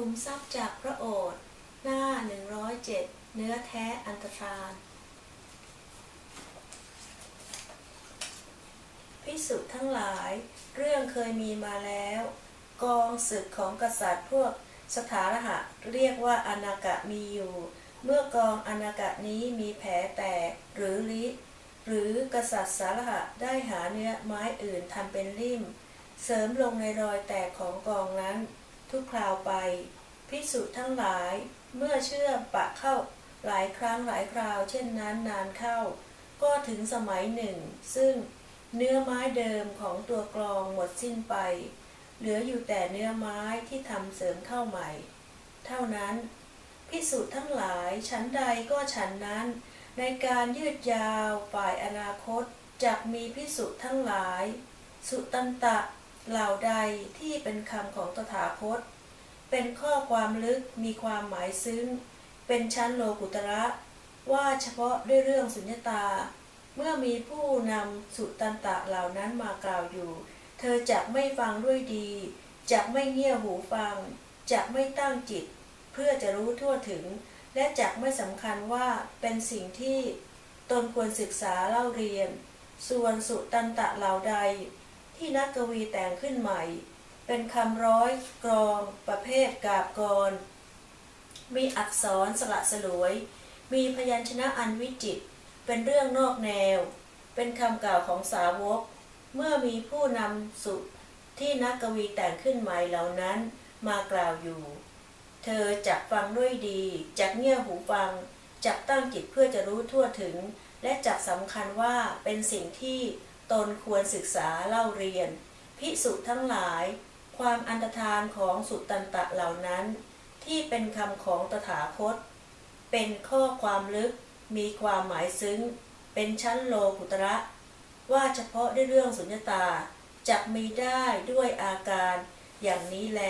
คุมทรัพย์จากพระโอษฐ์หน้า 107 เนื้อแท้อันตรธาน พิสุทั้งหลายเรื่องเคยมีมาแล้ว กองศึกของกษัตริย์พวกสถารหะเรียกว่าอนากะมีอยู่ เมื่อกองอนากะนี้มีแผลแตกหรือลิ หรือกษัตริย์สารหะได้หาเนื้อไม้อื่นทำเป็นริ่ม เสริมลงในรอยแตกของกองนั้น ทุกคราวไป พิสุทั้งหลายเมื่อเชื่อปะเข้าหลายครั้งหลายคราว เช่นนั้นนานเข้า ก็ถึงสมัยหนึ่ง ซึ่งเนื้อไม้เดิมของตัวกลองหมดสิ้นไป เหลืออยู่แต่เนื้อไม้ที่ทำเสริมเข้าใหม่ เท่านั้น พิสุทั้งหลายชั้นใดก็ฉันนั้น ในการยืดยาวฝ่ายอนาคตจะมีพิสุทั้งหลาย สุตันตะ เหล่าใดที่เป็นคำของตถาคต เป็นข้อความลึกมีความหมายซึ้ง เป็นชั้นโลกุตระ ว่าเฉพาะด้วยเรื่องสุญญตา เมื่อมีผู้นำสุตันตะเหล่านั้นมากล่าวอยู่ เธอจะไม่ฟังด้วยดีจะไม่เงี่ยหูฟังจะไม่ตั้งจิต เพื่อจะรู้ทั่วถึง และจักไม่สำคัญว่าเป็นสิ่งที่ตนควรศึกษาเล่าเรียน ส่วนสุตันตะเหล่าใด ที่นักกวีแต่งขึ้นใหม่ เป็นคำร้อยกรองประเภทกาบกร มีอักษรสละสลวย มีพยัญชนะอันวิจิตรเป็นเรื่องนอกแนว เป็นคำกล่าวของสาวก เมื่อมีผู้นำสุที่นักกวีแต่งขึ้นใหม่เหล่านั้นมากล่าวอยู่ เธอจักฟังด้วยดี จักเงี่ยหูฟัง จักตั้งจิตเพื่อจะรู้ทั่วถึง และจักสำคัญว่าเป็นสิ่งที่ ตนควรศึกษาเล่าเรียน พิสุทั้งหลาย ความอันตรธานของสุตตันตะเหล่านั้น ที่เป็นคำของตถาคต เป็นข้อความลึกมีความหมายซึ้ง เป็นชั้นโลกุตระ ว่าเฉพาะด้วยเรื่องสุญญตาจะมีได้ด้วยอาการอย่างนี้แล